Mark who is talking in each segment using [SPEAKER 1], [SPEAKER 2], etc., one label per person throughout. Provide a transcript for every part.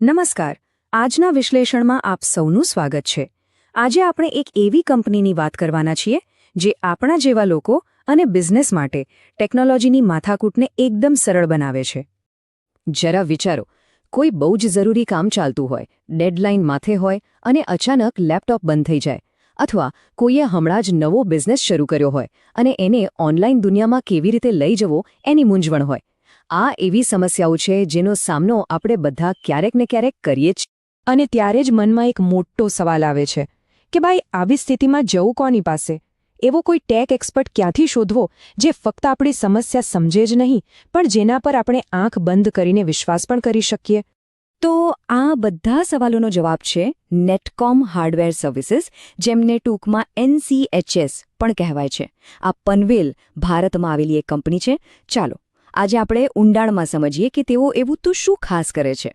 [SPEAKER 1] નમસ્કાર. આજના વિશ્લેષણમાં આપ સૌનું સ્વાગત છે. આજે આપણે એક એવી કંપનીની વાત કરવાના છીએ, જે આપણા જેવા લોકો અને બિઝનેસ માટે ટેકનોલોજીની માથાકૂટને એકદમ સરળ બનાવે છે. જરા વિચારો, કોઈ બહુ જ જરૂરી કામ ચાલતું હોય, ડેડલાઇન માથે હોય અને અચાનક લેપટોપ બંધ થઈ જાય, અથવા કોઈએ હમણાં જ નવો બિઝનેસ શરૂ કર્યો હોય અને એને ઓનલાઈન દુનિયામાં કેવી રીતે લઈ જવો એની મૂંઝવણ હોય આ એવી સમસ્યાઓ છે જેનો સામનો આપણે બધા ક્યારેક ને ક્યારેક કરીએ જ. અને ત્યારે જ મનમાં એક મોટો સવાલ આવે છે કે ભાઈ, આવી સ્થિતિમાં જવું કોની પાસે? એવો કોઈ ટેક એક્સપર્ટ ક્યાંથી શોધવો જે ફક્ત આપણી સમસ્યા સમજે જ નહીં, પણ જેના પર આપણે આંખ બંધ કરીને વિશ્વાસ પણ કરી શકીએ? તો આ બધા સવાલોનો જવાબ છે નેટકોમ હાર્ડવેર સર્વિસીસ, જેમને ટૂંકમાં એનસીએચએસ પણ કહેવાય છે. આ પનવેલ, ભારતમાં આવેલી એક કંપની છે. ચાલો આજે આપણે ઊંડાણમાં સમજીએ કે તેઓ એવું તો શું ખાસ કરે છે?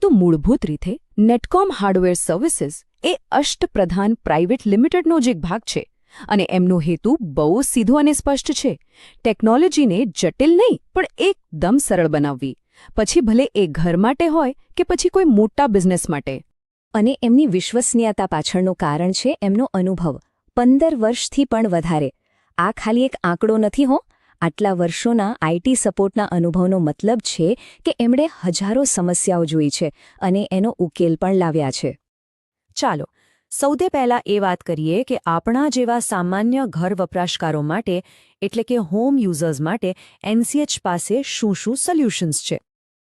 [SPEAKER 1] તો મૂળભૂત રીતે, નેટકોમ હાર્ડવેર સર્વિસીસ એ અષ્ટપ્રધાન પ્રાઇવેટ લિમિટેડનો જ એક ભાગ છે અને એમનો હેતુ બહુ સીધો અને સ્પષ્ટ છે. ટેકનોલોજીને જટિલ નહીં, પણ એકદમ સરળ બનાવવી. પછી ભલે એ ઘર માટે હોય કે પછી કોઈ મોટા બિઝનેસ માટે. અને એમની વિશ્વસનીયતા પાછળનું કારણ છે એમનો અનુભવ. પંદર વર્ષથી પણ વધારે. આ ખાલી એક આંકડો નથી હો આટલા વર્ષોના આઈટી સપોર્ટના અનુભવનો મતલબ છે કે એમણે હજારો સમસ્યાઓ જોઈ છે અને એનો ઉકેલ પણ લાવ્યા છે. ચાલો, સૌથી પહેલાં એ વાત કરીએ કે આપણા જેવા સામાન્ય ઘર વપરાશકારો માટે, એટલે કે હોમ યુઝર્સ માટે એનસીએચ પાસે શું શું સોલ્યુશન્સ છે?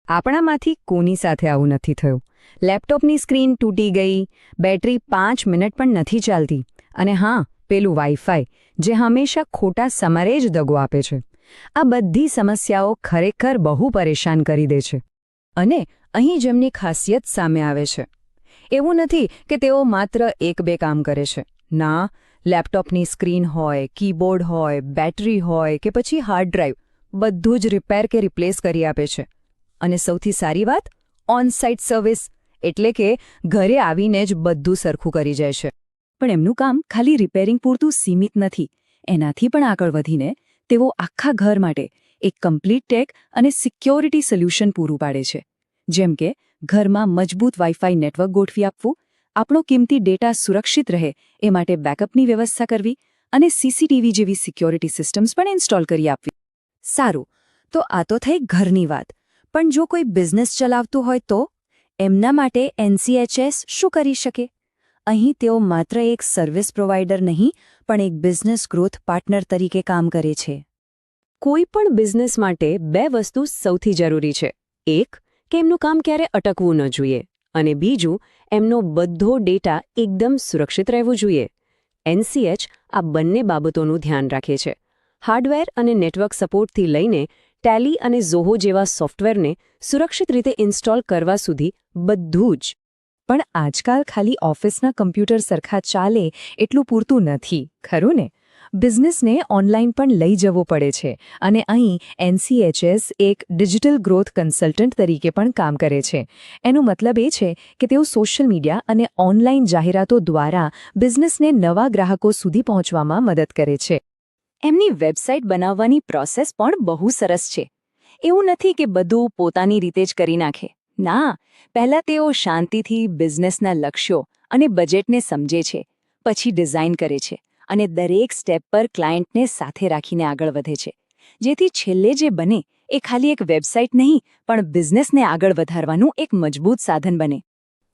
[SPEAKER 1] આપણામાંથી કોની સાથે આવું નથી થયું? લેપટોપની સ્ક્રીન તૂટી ગઈ, બેટરી પાંચ મિનિટ પણ નથી ચાલતી. અને હા પેલું વાઈફાઈ જે હંમેશા ખોટા સમરે જ દગો આપે છે. આ બધી સમસ્યાઓ ખરેખર બહુ પરેશાન કરી દે છે. અને અહીં જેમની ખાસિયત સામે આવે છે. એવું નથી કે તેઓ માત્ર એક બે કામ કરે છે. ના, લેપટોપની સ્ક્રીન હોય, કીબોર્ડ હોય, બેટરી હોય કે પછી હાર્ડ ડ્રાઈવ, બધું જ રિપેર કે રિપ્લેસ કરી આપે છે. અને સૌથી સારી વાત ઓન સાઇટ સર્વિસ, એટલે કે ઘરે આવીને જ બધું સરખું કરી જાય છે. પણ એમનું કામ ખાલી રિપેરિંગ પૂરતું સીમિત નથી. એનાથી પણ આગળ વધીને તેઓ આખા ઘર માટે એક કમ્પ્લીટ ટેક અને સિક્યોરિટી સોલ્યુશન પૂરું પાડે છે. જેમ કે, ઘરમાં મજબૂત વાઇફાઈ નેટવર્ક ગોઠવી આપવું, આપણો કિંમતી ડેટા સુરક્ષિત રહે એ માટે બેકઅપની વ્યવસ્થા કરવી અને સીસીટીવી જેવી સિક્યોરિટી સિસ્ટમ્સ પણ ઇન્સ્ટોલ કરી આપવી. સારું, તો આ તો થઈ ઘરની વાત. પણ જો કોઈ બિઝનેસ ચલાવતું હોય તો? એમના માટે એનસીએચએસ શું કરી શકે? અહીં તેઓ માત્ર એક સર્વિસ પ્રોવાઇડર નહીં, પણ એક બિઝનેસ ગ્રોથ પાર્ટનર તરીકે કામ કરે છે. કોઈ પણ બિઝનેસ માટે બે વસ્તુ સૌથી જરૂરી છે. એક, કે એમનું કામ ક્યારે અટકવું ન જોઈએ, અને બીજું, એમનો બધો ડેટા એકદમ સુરક્ષિત રહેવું જોઈએ. એનસીએચ આ બંને બાબતોનું ધ્યાન રાખે છે. હાર્ડવેર અને નેટવર્ક સપોર્ટથી લઈને ટેલી અને ઝોહો જેવા સોફ્ટવેરને સુરક્ષિત રીતે ઇન્સ્ટોલ કરવા સુધી બધું જ પણ આજકાલ ખાલી ઓફિસના કમ્પ્યુટર સરખા ચાલે એટલું પૂરતું નથી, ખરું ને? બિઝનેસને ઓનલાઈન પણ લઈ જવો પડે છે અને અહીં એનસીએચએસ એક ડિજિટલ ગ્રોથ કન્સલ્ટન્ટ તરીકે પણ કામ કરે છે. એનો મતલબ એ છે કે તેઓ સોશિયલ મીડિયા અને ઓનલાઈન જાહેરાતો દ્વારા બિઝનેસને નવા ગ્રાહકો સુધી પહોંચવામાં મદદ કરે છે. એમની વેબસાઇટ બનાવવાની પ્રોસેસ પણ બહુ સરસ છે. એવું નથી કે બધું પોતાની રીતે જ કરી નાખે. ના, પહેલાં તેઓ શાંતિથી બિઝનેસના લક્ષ્યો અને બજેટને સમજે છે, પછી ડિઝાઇન કરે છે અને દરેક સ્ટેપ પર ક્લાયન્ટને સાથે રાખીને આગળ વધે છે. જેથી છેલ્લે જે બને એ ખાલી એક વેબસાઇટ નહીં, પણ બિઝનેસને આગળ વધારવાનું એક મજબૂત સાધન બને.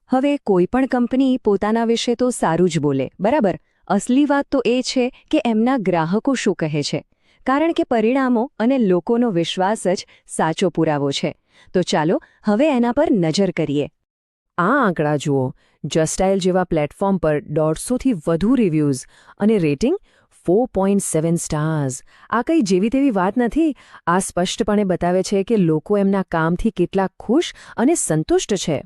[SPEAKER 1] હવે કોઈ પણ કંપની પોતાના વિશે તો સારું જ બોલે, બરાબર? અસલી વાત તો એ છે કે એમના ગ્રાહકો શું કહે છે? કારણ કે પરિણામો અને લોકોનો વિશ્વાસ જ સાચો પુરાવો છે. તો ચાલો હવે એના પર નજર કરીએ. આ આંકડા જુઓ. જસ્ટાઇલ જેવા પ્લેટફોર્મ પર દોઢસોથી વધુ રિવ્યૂઝ અને rating four point seven stars આ કંઈ જેવી તેવી વાત નથી. આ સ્પષ્ટપણે બતાવે છે કે લોકો એમના કામથી કેટલા ખુશ અને સંતુષ્ટ છે.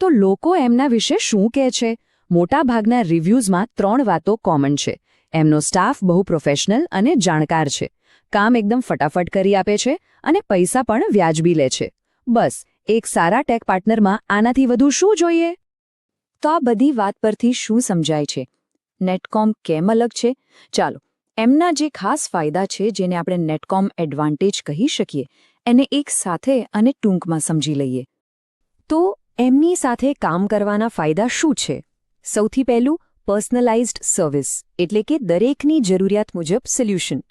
[SPEAKER 1] તો લોકો એમના વિશે શું કહે છે? મોટાભાગના રિવ્યૂઝમાં ત્રણ વાતો કોમન છે. એમનો સ્ટાફ બહુ પ્રોફેશનલ અને જાણકાર છે. કામ એકદમ ફટાફટ કરી આપે છે અને પૈસા પણ વ્યાજબી લે છે. બસ, એક સારા ટેક પાર્ટનરમાં આનાથી વધુ શું જોઈએ? તો આ બધી વાત પરથી શું સમજાય છે? નેટકોમ કેમ અલગ છે? ચાલો, એમના જે ખાસ ફાયદા છે, જેને આપણે નેટકોમ એડવાન્ટેજ કહી શકીએ, એને એક સાથે અને ટૂંકમાં સમજી લઈએ. તો, એમની સાથે કામ કરવાના ફાયદા શું છે? સૌથી પહેલું, પર્સનલાઇઝ્ડ સર્વિસ, એટલે કે દરેકની જરૂરિયાત મુજબ સોલ્યુશન.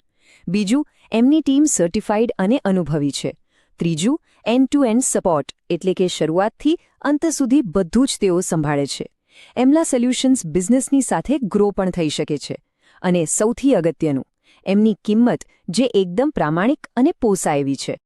[SPEAKER 1] બીજું, એમની ટીમ સર્ટિફાઇડ અને અનુભવી છે. ત્રીજું એન્ડ ટુ એન્ડ સપોર્ટ એટલે કે શરૂઆતથી અંત સુધી બધું જ તેઓ સંભાળે છે. એમના સોલ્યુશન્સ બિઝનેસની સાથે ગ્રો પણ થઈ શકે છે. અને સૌથી અગત્યનું, એમની કિંમત જે એકદમ પ્રામાણિક અને પોસાય એવી છે.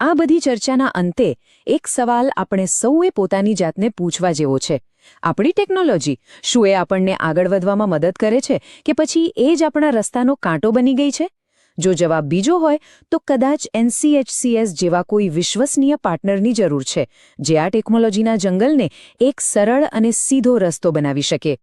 [SPEAKER 1] આ બધી ચર્ચાના અંતે એક સવાલ આપણે સૌએ પોતાની જાતને પૂછવા જેવો છે. આપણી ટેકનોલોજી શું એ આપણને આગળ વધવામાં મદદ કરે છે કે પછી એ જ આપણા રસ્તાનો કાંટો બની ગઈ છે? જો જવાબ બીજો હોય, તો કદાચ એનસીએચસીએસ જેવા કોઈ વિશ્વસનીય પાર્ટનરની જરૂર છે, જે આ ટેકનોલોજીના જંગલને એક સરળ અને સીધો રસ્તો બનાવી શકે.